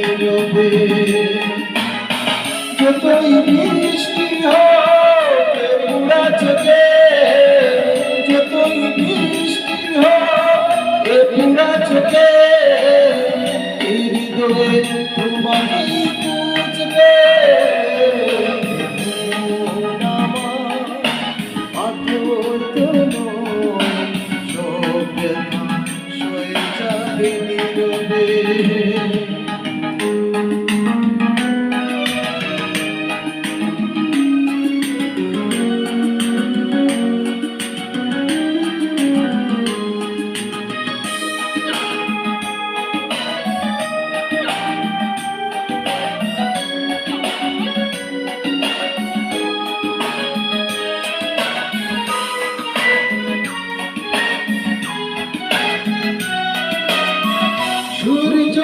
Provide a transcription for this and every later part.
নীরবে যতই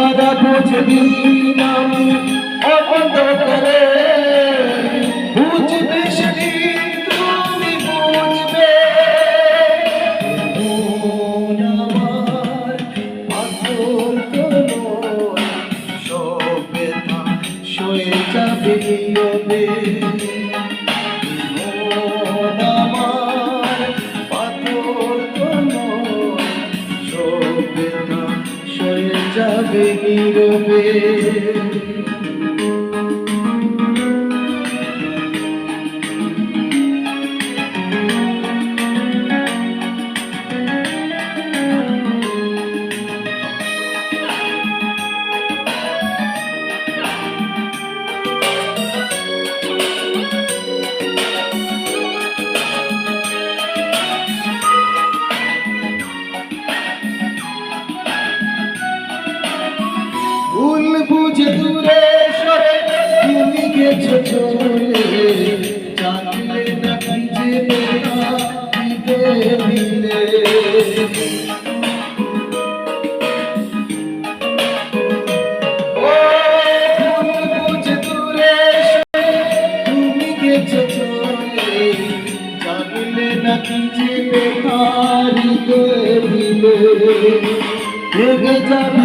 হারা বুঝদিন আমি অবন্ধ করে বুঝবে সেদিন তুমি বুঝবে। যাবে নীরবে বুঝে দূরে সরে তুমি গেছো চলে জানলে না কি যে দিলে বুঝে দূরে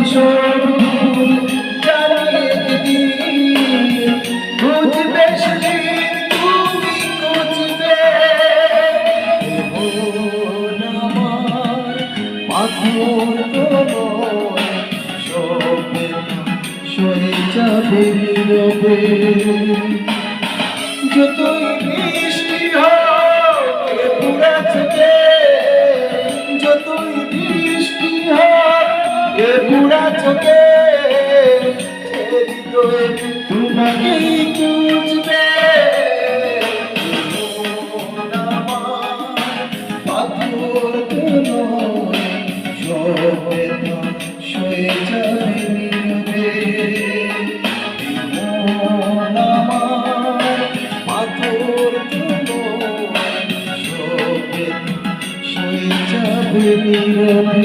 সরে যতই বৃষ্টি হোক পুরা থেকে। যতই বৃষ্টি হোক পুরা থেকে। তোমাকে Thank you.